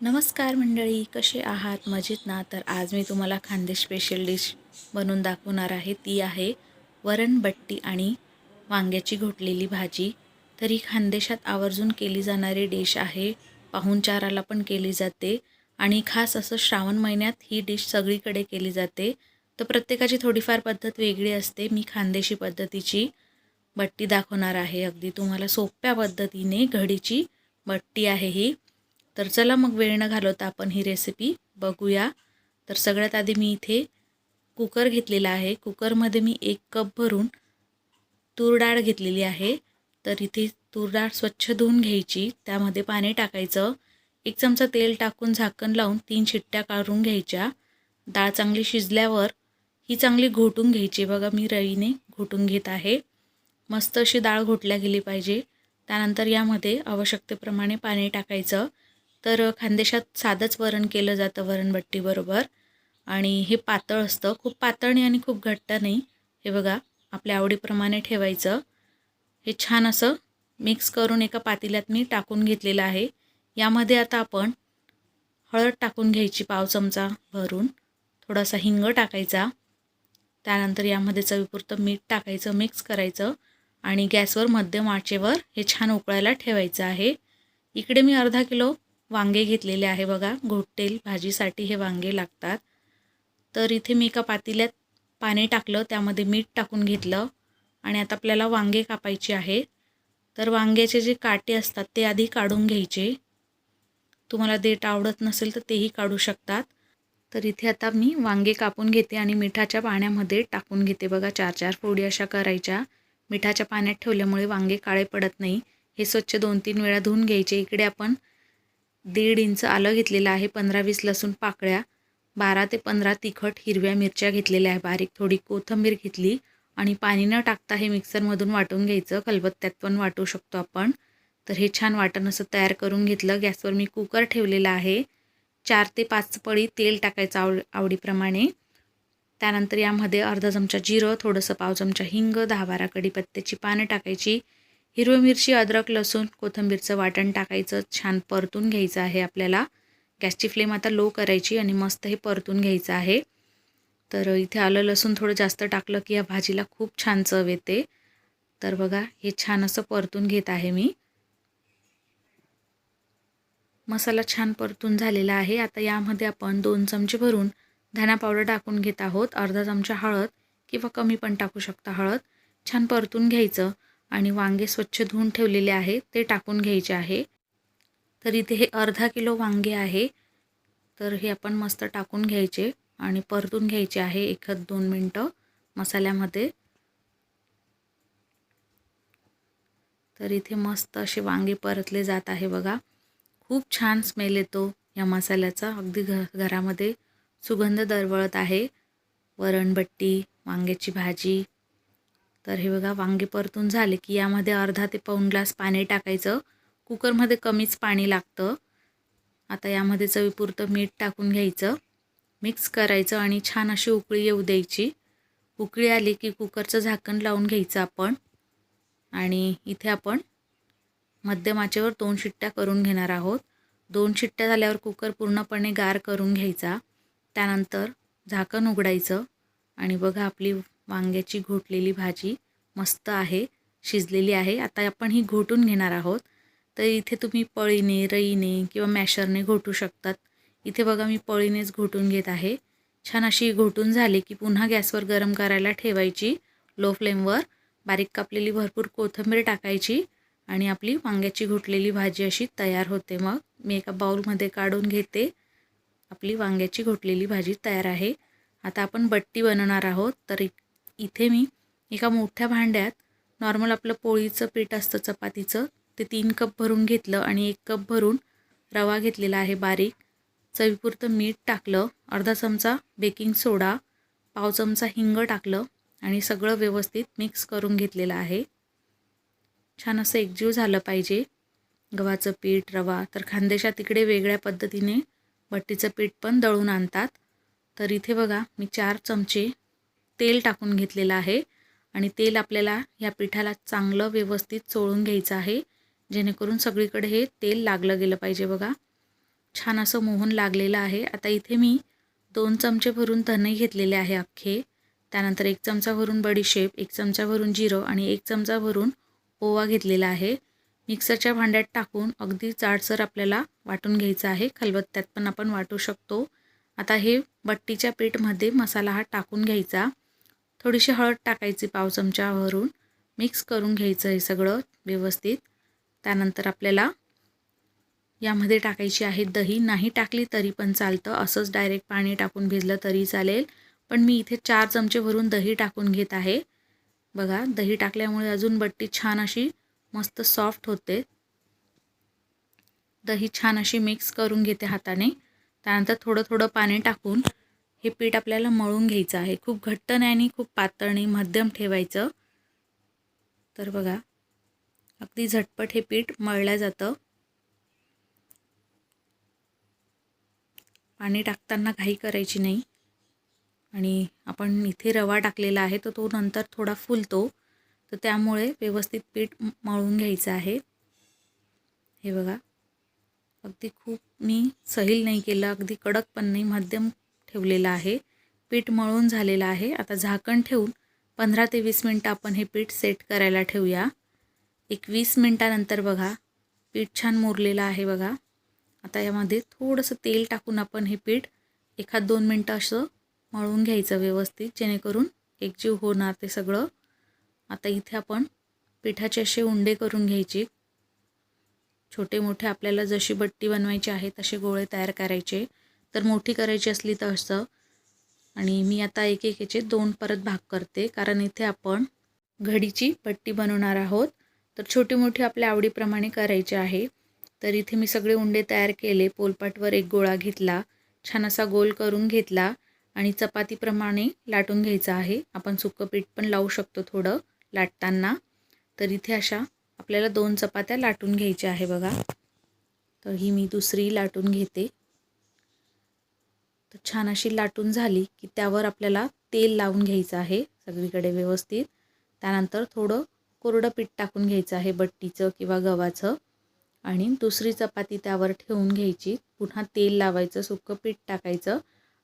नमस्कार मंडळी कसे आहात? मजेत ना? तर आज मी तुम्हाला खानदेश स्पेशल डिश बनवून दाखवणार आहे. ती आहे वरण बट्टी आणि वांग्याची घोटलेली भाजी. तर ही खानदेशात आवर्जून केली जाणारी डिश आहे. पाहुणचाराला पण केली जाते. आणि खास असं श्रावण महिन्यात ही डिश सगळीकडे केली जाते. तर प्रत्येकाची थोडीफार पद्धत वेगळी असते. मी खानदेशी पद्धतीची बट्टी दाखवणार आहे. अगदी तुम्हाला सोप्या पद्धतीने घडीची बट्टी आहे ही. तर चला मग वेळ न घालवता आपण ही रेसिपी बघूया. तर सगळ्यात आधी मी इथे कुकर घेतलेला आहे. कुकरमध्ये मी एक कप भरून तूर डाळ घेतलेली आहे. तर इथे तूर डाळ स्वच्छ धुवून घ्यायची. त्यामध्ये पाणी टाकायचं. एक चमचा तेल टाकून झाकण लावून तीन शिट्ट्या काढून घ्यायच्या. डाळ चांगली शिजल्यावर ही चांगली घोटून घ्यायची. बघा मी रवीने घोटून घेत आहे. मस्त अशी डाळ घोटल्या गेली पाहिजे. त्यानंतर यामध्ये आवश्यकतेप्रमाणे पाणी टाकायचं. तर खानदेशात साधंच वरण केलं जातं वरणबट्टीबरोबर. आणि हे पातळ असतं. खूप पातळ नाही आणि खूप घट्ट नाही. हे बघा आपल्या आवडीप्रमाणे ठेवायचं. हे छान असं मिक्स करून एका पातेल्यात मी टाकून घेतलेलं आहे. यामध्ये आता आपण हळद टाकून घ्यायची पाव चमचा भरून. थोडासा हिंग टाकायचा. त्यानंतर यामध्ये चवीपुरतं मीठ टाकायचं मिक्स करायचं. आणि गॅसवर मध्यम आचेवर हे छान उकळायला ठेवायचं आहे. इकडे मी अर्धा किलो वांगे घेतलेले आहे बघा. घोटेल भाजीसाठी हे वांगे लागतात. तर इथे मी एका पातेल्यात पाणी टाकलं. त्यामध्ये मीठ टाकून घेतलं. आणि आता आपल्याला वांगे कापायचे आहे तर वांग्याचे जे काटे असतात ते आधी काढून घ्यायचे. तुम्हाला देठ आवडत नसेल तर तेही काढू शकतात. तर इथे आता मी वांगे कापून घेते आणि मिठाच्या पाण्यामध्ये टाकून घेते बघा. चार चार फोडी अशा करायच्या. मिठाच्या पाण्यात ठेवल्यामुळे वांगे काळे पडत नाही. हे स्वच्छ दोन तीन वेळा धुवून घ्यायचे. इकडे आपण दीड इंच आलं घेतलेलं आहे. पंधरा वीस लसूण पाकळ्या बारा ते पंधरा तिखट हिरव्या मिरच्या घेतलेल्या आहे. बारीक थोडी कोथंबीर घेतली आणि पाणी न टाकता हे मिक्सरमधून वाटून घ्यायचं. खलबत्त्यात पण वाटू शकतो आपण. तर हे छान वाटण असं तयार करून घेतलं. गॅसवर मी कुकर ठेवलेला आहे. चार ते पाच पळी तेल टाकायचं आव आवडीप्रमाणे. त्यानंतर यामध्ये अर्धा चमचा जिरं थोडंसं पाव चमचा हिंग दहा बारा कडीपत्त्याची पानं टाकायची. हिरवी मिरची अद्रक लसूण कोथिंबीरचं वाटण टाकायचं छान परतून घ्यायचं आहे आपल्याला. गॅसची फ्लेम आता लो करायची आणि मस्त हे परतून घ्यायचं आहे. तर इथे आलं लसूण थोडं जास्त टाकलं की या भाजीला खूप छान चव येते. तर बघा हे छान असं परतून घेत आहे मी. मसाला छान परतून झालेला आहे. आता यामध्ये आपण दोन चमचे भरून धना पावडर टाकून घेत आहोत. अर्धा चमचा हळद किंवा कमी पण टाकू शकता हळद. छान परतून घ्यायचं. आणि वांगे स्वच्छ धुवून ठेवलेले आहे ते टाकून घ्यायचे आहे. तर इथे हे अर्धा किलो वांगे आहे. तर हे आपण मस्त टाकून घ्यायचे आणि परतून घ्यायचे आहे एखाद दोन मिनटं मसाल्यामध्ये. तर इथे मस्त असे वांगे परतले जात आहे बघा. खूप छान स्मेल येतो या मसाल्याचा. अगदी घ घरामध्ये सुगंध दरवळत आहे. वरणबट्टी वांग्याची भाजी तर हे बघा वांगे परतून झाले की यामध्ये अर्धा ते पाऊण ग्लास पाणी टाकायचं. कुकरमध्ये कमीच पाणी लागतं. आता यामध्ये चवीपुरतं मीठ टाकून घ्यायचं. मिक्स करायचं आणि छान अशी उकळी येऊ द्यायची. उकळी आली की कुकरचं झाकण लावून घ्यायचं आपण. आणि इथे आपण मध्यम आचेवर दोन शिट्ट्या करून घेणार आहोत. दोन शिट्ट्या झाल्यावर कुकर पूर्णपणे गार करून घ्यायचा. त्यानंतर झाकण उघडायचं. आणि बघा आपली वांग्याची घोटलेली भाजी मस्त आहे शिजलेली आहे. आता आपण ही घोटून घेणार आहोत. तर इथे तुम्ही पळीने रईने किंवा मॅशरने घोटू शकतात. इथे बघा मी पळीनेच घोटून घेत आहे. छान अशी घोटून झाली की पुन्हा गॅसवर गरम करायला ठेवायची लो फ्लेमवर. बारीक कापलेली भरपूर कोथिंबीर टाकायची आणि आपली वांग्याची घोटलेली भाजी अशी तयार होते. मग मी एका बाऊलमध्ये काढून घेते. आपली वांग्याची घोटलेली भाजी तयार आहे. आता आपण बट्टी बनवणार आहोत. तर इथे मी एका मोठ्या भांड्यात नॉर्मल आपलं पोळीचं पीठ असतं चपातीचं ते तीन कप भरून घेतलं आणि एक कप भरून रवा घेतलेला आहे बारीक. चवीपुरतं मीठ टाकलं अर्धा चमचा बेकिंग सोडा पाव चमचा हिंग टाकलं आणि सगळं व्यवस्थित मिक्स करून घेतलेलं आहे. छान असं एकजीव झालं पाहिजे. गव्हाचं पीठ रवा तर खानदेशात तिकडे वेगळ्या पद्धतीने बट्टीचं पीठ पण दळून आणतात. तर इथे बघा मी चार चमचे तेल टाकून घेतलेलं आहे आणि तेल आपल्याला या पिठाला चांगलं व्यवस्थित चोळून घ्यायचं आहे जेणेकरून सगळीकडे हे तेल लागलं गेलं पाहिजे बघा. छान असं मोहन लागलेलं आहे. आता इथे मी दोन चमचे भरून धने घेतलेले आहे अख्खे. त्यानंतर एक चमचा भरून बडीशेप एक चमचा भरून जिरं आणि एक चमचा भरून ओवा घेतलेला आहे. मिक्सरच्या भांड्यात टाकून अगदी जाडसर आपल्याला वाटून घ्यायचं आहे. खलबत्त्यात पण आपण वाटू शकतो. आता हे बट्टीच्या पीठमध्ये मसाला हा टाकून घ्यायचा. थोडीशी हळद टाकायची पाव चमच्यावरून मिक्स करून घ्यायचं हे सगळं व्यवस्थित. त्यानंतर आपल्याला यामध्ये टाकायची आहे दही. नाही टाकली तरी पण चालतं. असंच डायरेक्ट पाणी टाकून भिजलं तरी चालेल. पण मी इथे चार चमचे भरून दही टाकून घेत आहे. बघा दही टाकल्यामुळे अजून बट्टी छान अशी मस्त सॉफ्ट होते. दही छान अशी मिक्स करून घेते हाताने. त्यानंतर थोडं थोडं पाणी टाकून हे पीठ आपल्याला मळून घ्यायचं आहे. खूप घट्ट नाही आणि खूप पातळ नाही मध्यम ठेवायचं. तर बघा अगदी झटपट हे पीठ मळलं जातं. पाणी टाकताना घाई करायची नाही. आणि आपण इथे रवा टाकलेला आहे तर तो नंतर थोडा फुलतो. तर त्यामुळे व्यवस्थित पीठ मळून घ्यायचं आहे. हे बघा अगदी खूप मी सहील नाही केलं अगदी कडक पण नाही मध्यम ठेवलेलं आहे. पीठ मळून झालेलं आहे. आता झाकण ठेवून पंधरा ते वीस मिनटं आपण हे पीठ सेट करायला ठेवूया. एक वीस मिनटानंतर बघा पीठ छान मुरलेलं आहे बघा. आता यामध्ये थोडंसं तेल टाकून आपण हे पीठ एखाद दोन मिनटं असं मळून घ्यायचं व्यवस्थित जेणेकरून एकजीव होणार ते सगळं. आता इथे आपण पिठाचे असे उंडे करून घ्यायचे. छोटे मोठे आपल्याला जशी बट्टी बनवायची आहे तसे गोळे तयार करायचे. तर मोठी करायची असली तर असं. आणि मी आता एक एक याचे दोन परत भाग करते. कारण इथे आपण घडीची पट्टी बनवणार आहोत. तर छोटी मोठी आपल्या आवडीप्रमाणे करायची आहे. तर इथे मी सगळे उंडे तयार केले. पोलपाटवर एक गोळा घेतला. छान असा गोल करून घेतला. आणि चपातीप्रमाणे लाटून घ्यायचं आहे. आपण सुकं पीठ पण लावू शकतो थोडं लाटताना. तर इथे अशा आपल्याला दोन चपात्या लाटून घ्यायच्या आहे बघा. तर ही मी दुसरी लाटून घेते. तर छान अशी लाटून झाली की त्यावर आपल्याला तेल लावून घ्यायचं आहे सगळीकडे व्यवस्थित. त्यानंतर थोडं कोरडं पीठ टाकून घ्यायचं आहे बट्टीचं किंवा गव्हाचं. आणि दुसरी चपाती त्यावर ठेवून घ्यायची. पुन्हा तेल लावायचं सुकं पीठ टाकायचं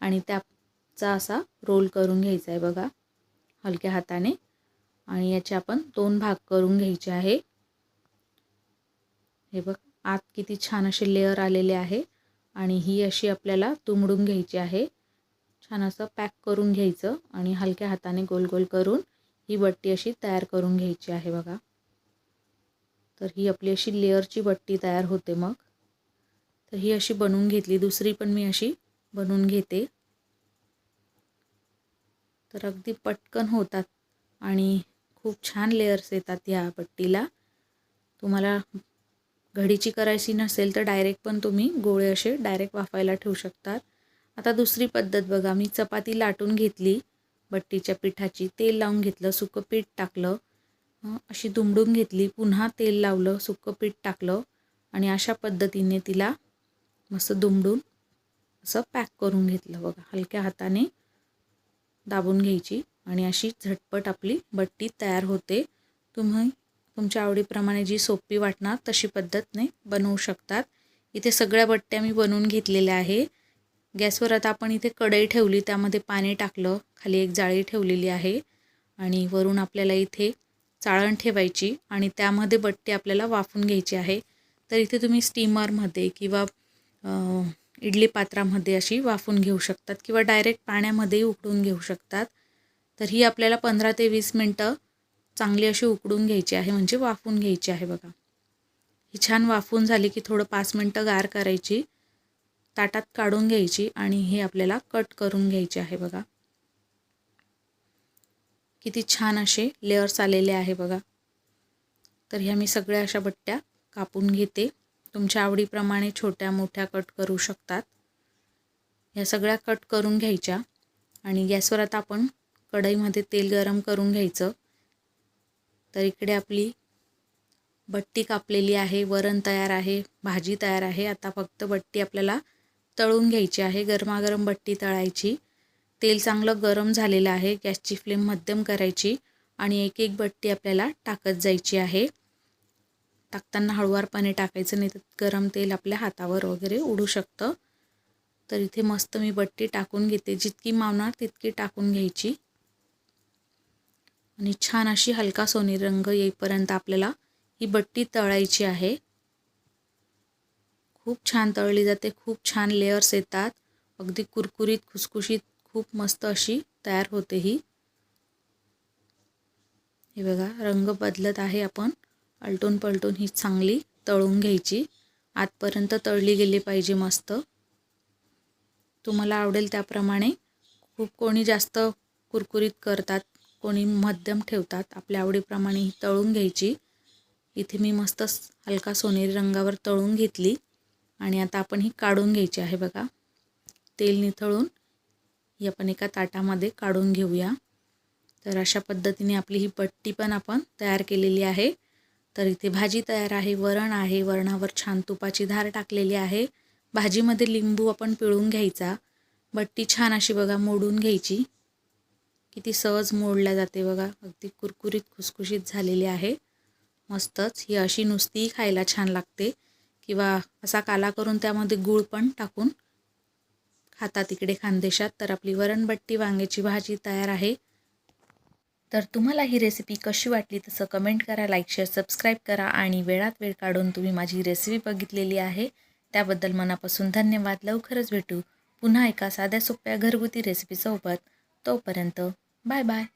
आणि त्याचा असा रोल करून घ्यायचा आहे बघा हलक्या हाताने. आणि याचे आपण दोन भाग करून घ्यायचे आहे. हे बघ आत किती छान असे लेअर आलेले आहे. आणि ही अशी आपल्याला तुंबडून घ्यायची आहे. छान असं पॅक करून घ्यायचं आणि हलक्या हाताने गोल गोल करून ही बट्टी अशी तयार करून घ्यायची आहे बघा. तर ही आपली अशी लेअरची बट्टी तयार होते मग. तर ही अशी बनवून घेतली. दुसरी पण मी अशी बनवून घेते. तर अगदी पटकन होतात आणि खूप छान लेअर्स येतात ह्या पट्टीला तुम्हाला घडीची करायची नसेल तर डायरेक्ट पण तुम्ही गोळे असे डायरेक्ट वाफायला ठेवू शकतात. आता दुसरी पद्धत बघा मी चपाती लाटून घेतली बट्टीच्या पिठाची तेल लावून घेतलं सुकं पीठ टाकलं अशी दुमडून घेतली पुन्हा तेल लावलं सुकं पीठ टाकलं आणि अशा पद्धतीने तिला मस्त दुमडून असं पॅक करून घेतलं बघा. हलक्या हाताने दाबून घ्यायची आणि अशी झटपट आपली बट्टी तयार होते. तुम्ही तुमच्या आवडीप्रमाणे जी सोपी वाटणार तशी पद्धतने बनवू शकतात. इथे सगळ्या बट्ट्या मी बनवून घेतलेल्या आहे. गॅसवर आता आपण इथे कढई ठेवली त्यामध्ये पाणी टाकलं खाली एक जाळी ठेवलेली आहे. आणि वरून आपल्याला इथे चाळण ठेवायची आणि त्यामध्ये बट्टी आपल्याला वाफून घ्यायची आहे. तर इथे तुम्ही स्टीमरमध्ये किंवा इडली पात्रामध्ये अशी वाफून घेऊ शकतात किंवा डायरेक्ट पाण्यामध्येही उकडून घेऊ शकतात. तर ही आपल्याला पंधरा ते वीस मिनटं चांगली अशी उकडून घ्यायची आहे म्हणजे वाफून घ्यायची आहे बघा. ही छान वाफून झाली की थोडं पाच मिनटं गार करायची. ताटात काढून घ्यायची आणि हे आपल्याला कट करून घ्यायचे आहे बघा. किती छान असे लेअर्स आलेले आहे बघा. तर ह्या मी सगळ्या अशा बट्ट्या कापून घेते. तुमच्या आवडीप्रमाणे छोट्या मोठ्या कट करू शकतात. ह्या सगळ्या कट करून घ्यायच्या आणि गॅसवर आता आपण कढईमध्ये तेल गरम करून घ्यायचं. तर इकडे आपली बट्टी कापलेली आहे वरण तयार आहे भाजी तयार आहे. आता फक्त बट्टी आपल्याला तळून घ्यायची आहे गरमागरम बट्टी तळायची. तेल चांगलं गरम झालेलं आहे गॅसची फ्लेम मध्यम करायची आणि एक एक बट्टी आपल्याला टाकत जायची आहे. टाकताना हळुवारपणे टाकायचं नाही तर गरम तेल आपल्या हातावर वगैरे उडू शकतं. तर इथे मस्त मी बट्टी टाकून घेते. जितकी मावणार तितकी टाकून घ्यायची. आणि छान अशी हलका सोनी रंग येईपर्यंत आपल्याला ही बट्टी तळायची आहे. खूप छान तळली जाते खूप छान लेअर्स येतात. अगदी कुरकुरीत खुसखुशीत खूप मस्त अशी तयार होते ही. हे बघा रंग बदलत आहे आपण. आलटून पलटून ही चांगली तळून घ्यायची. आतपर्यंत तळली गेली पाहिजे मस्त. तुम्हाला आवडेल त्याप्रमाणे. खूप कोणी जास्त कुरकुरीत करतात कोणी मध्यम ठेवतात आपल्या आवडीप्रमाणे ही तळून घ्यायची. इथे मी मस्त हलका सोनेरी रंगावर तळून घेतली आणि आता आपण ही काढून घ्यायची आहे बघा. तेल निथळून ही आपण एका ताटामध्ये काढून घेऊया. तर अशा पद्धतीने आपली ही पट्टी पण आपण तयार केलेली आहे. तर इथे भाजी तयार आहे वरण आहे वरणावर छान तुपाची धार टाकलेली आहे. भाजीमध्ये लिंबू आपण पिळून घ्यायचा. बट्टी छान अशी बघा मोडून घ्यायची. किती सहज मोडल्या जाते बघा. अगदी कुरकुरीत खुसखुशीत झालेली आहे. मस्तच. ही अशी नुसतीही खायला छान लागते. किंवा असा काला करून त्यामध्ये गूळ पण टाकून खातात इकडे खानदेशात. तर आपली वरणबट्टी वांग्याची भाजी तयार आहे. तर तुम्हाला ही रेसिपी कशी वाटली तसं कमेंट करा लाईक शेअर सबस्क्राईब करा आणि वेळात वेळ काढून तुम्ही माझी रेसिपी बघितलेली आहे. त्याबद्दल मनापासून धन्यवाद. लवकरच भेटू. पुन्हा एका साध्या सोप्या घरगुती रेसिपीसोबत तोपर्यंत Bye bye.